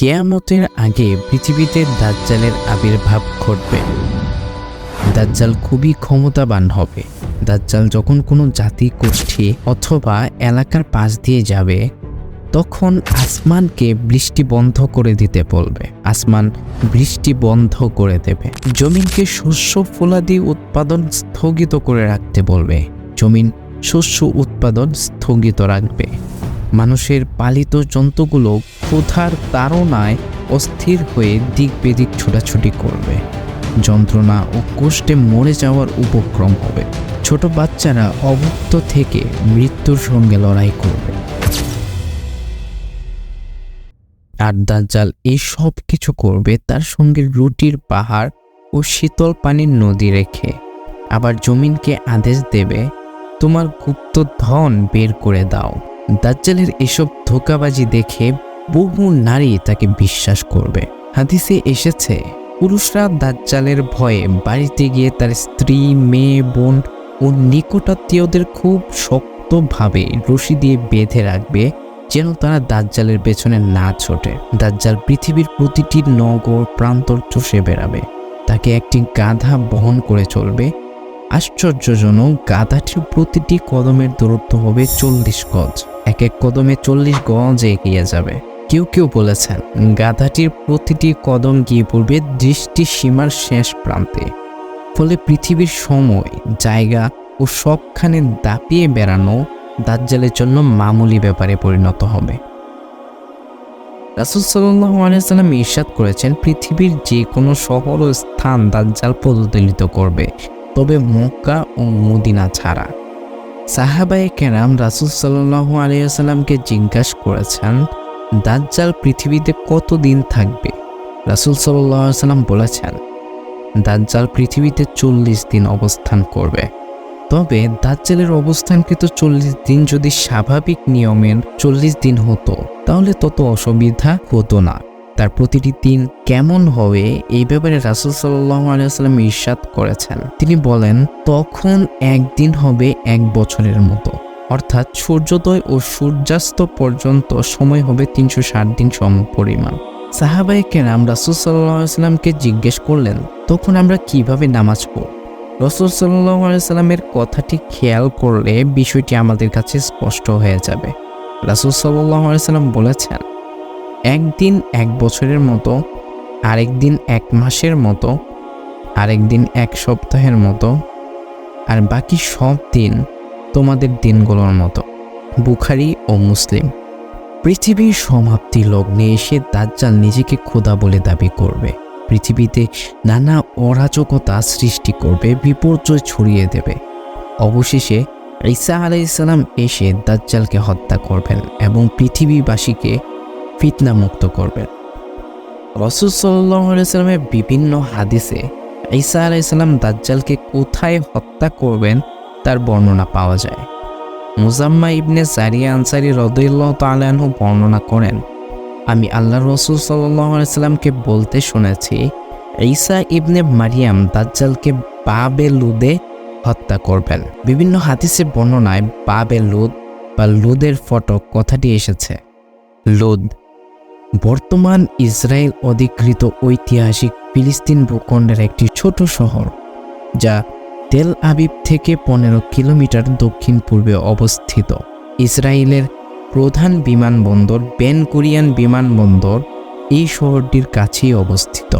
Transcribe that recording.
কেয়ামতের আগে পৃথিবীতে দাজ্জালের আবির্ভাব ঘটবে। দাজ্জাল খুবই ক্ষমতাবান হবে। দাজ্জাল যখন কোনো জাতি, গোষ্ঠী অথবা এলাকার পাশ দিয়ে যাবে, তখন আসমানকে বৃষ্টি বন্ধ করে দিতে বলবে। আসমান বৃষ্টি বন্ধ করে দেবে। জমিনকে শস্য, ফলাদি উৎপাদন স্থগিত করে রাখতে বলবে। জমিন শস্য উৎপাদন স্থগিত রাখবে। মানুষের পালিত জন্তুগুলো ক্ষুধার তাড়নায় অস্থির হয়ে দিক বেদিক ছোটাছুটি করবে। যন্ত্রণা ও কষ্টে মরে যাওয়ার উপক্রম হবে। ছোট বাচ্চারা অভুক্ত থেকে মৃত্যুর সঙ্গে লড়াই করবে। আর দাজ্জাল এই সব কিছু করবে তার সঙ্গে রুটির পাহাড় ও শীতল পানির নদী রেখে। আবার জমিনকে আদেশ দেবে, তোমার গুপ্ত ধন বের করে দাও। দাজ্জালের এসব ধোকাবাজি দেখে বহু নারী তাকে বিশ্বাস করবে। হাদিসে এসেছে, পুরুষরা দাজ্জালের ভয়ে বাড়িতে গিয়ে তার স্ত্রী, মেয়ে, বোন ও নিকটাত্মীয়দের খুব শক্তভাবে রশি দিয়ে বেঁধে রাখবে যেন তারা দাজ্জালের পেছনে না ছোটে। দাজ্জাল পৃথিবীর প্রতিটি নগর, প্রান্তর চষে বেড়াবে। তাকে একটি গাধা বহন করে চলবে। আশ্চর্যজনক, গাধাটির প্রতিটি কদমের দূরত্ব হবে চল্লিশ গজ। এক এক কদমে চল্লিশ গজ এগিয়ে যাবে। কেউ কেউ বলেছেন, গাধাটির প্রতিটি কদম গিয়ে পড়বে দৃষ্টি সীমার শেষ প্রান্তে। ফলে পৃথিবীর সময়, জায়গা ও সবখানে দাপিয়ে বেড়ানো দাজ্জালের জন্য মামুলি ব্যাপারে পরিণত হবে। রাসুল সাল্লাহ আলিয়াল্লাম ইরশাদ করেছেন, পৃথিবীর যে কোনো শহর ও স্থান দাজ্জাল প্রদলিত করবে, তবে মক্কা ও মদিনা ছাড়া। সাহাবায়ে কেরাম রাসুল সাল্লাহ আলিয়াল্লামকে জিজ্ঞাসা করেছেন, দাজ্জাল পৃথিবীতে কতদিন থাকবে? রাসুল সাল্লাম বলেছেন, দাজ্জাল পৃথিবীতে চল্লিশ দিন অবস্থান করবে। তবে দাজ্জালের অবস্থানকৃত চল্লিশ দিন যদি স্বাভাবিক নিয়মের চল্লিশ দিন হতো, তাহলে তত অসুবিধা হতো না। তার প্রতিটি দিন কেমন হবে এই ব্যাপারে রাসুল সাল্লাহ আলিয়াল্লাম ইরশাদ করেছেন। তিনি বলেন, তখন একদিন হবে এক বছরের মতো। অর্থাৎ সূর্যোদয় ও সূর্যাস্ত পর্যন্ত সময় হবে তিনশো ষাট দিন সম পরিমাণ। সাহাবাই কেরাম রাসুল সাল্লামকে জিজ্ঞেস করলেন, তখন আমরা কীভাবে নামাজ পড়ব? রসুল সাল্লামের কথাটি খেয়াল করলে বিষয়টি আমাদের কাছে স্পষ্ট হয়ে যাবে। রাসুল সাল্লাহ আলাইসাল্লাম বলেছেন একদিন এক বছরের মতো আরেক দিন এক মাসের মতো আরেক দিন এক সপ্তাহের মতো, আর বাকি সব দিন তোমাদের দিনগুলোর মতো, বুখারি ও মুসলিম। পৃথিবীর সমাপ্তি লগ্নে এসে দাজ্জাল নিজেকে খোদা বলে দাবি করবে। পৃথিবীতে নানা অরাজকতা সৃষ্টি করবে, বিপর্যয় ছড়িয়ে দেবে। অবশেষে ঈসা আলাইসাল্লাম এসে দাজ্জালকে হত্যা করবেন এবং পৃথিবীবাসীকে ফিতনা মুক্ত করবেন। রসুল সাল্লামের বিভিন্ন হাদিসে ঈসা আলাইসাল্লাম দাজ্জালকে কোথায় হত্যা করবেন তার বর্ণনা পাওয়া যায়। মুজাম্মা ইবনে জারিয়া আনসারি রদুল্লাহ তালাহু বর্ণনা করেন, আমি আল্লাহ রসুল সাল্লামকে বলতে শুনেছি, ঈসা ইবনে মারিয়াম দাজ্জালকে বাবে লুদে হত্যা করবেন। বিভিন্ন হাদিসে বর্ণনায় বাবে লুদ বা লুদের ফটক কথাটি এসেছে। লুদ বর্তমান ইসরায়েল অধিকৃত ঐতিহাসিক ফিলিস্তিন ভূখণ্ডের একটি ছোট শহর, যা তেল আবিব থেকে পনেরো কিলোমিটার দক্ষিণ পূর্বে অবস্থিত। ইসরায়েলের প্রধান বিমানবন্দর বেন কোরিয়ান বিমানবন্দর এই শহরটির কাছেই অবস্থিত।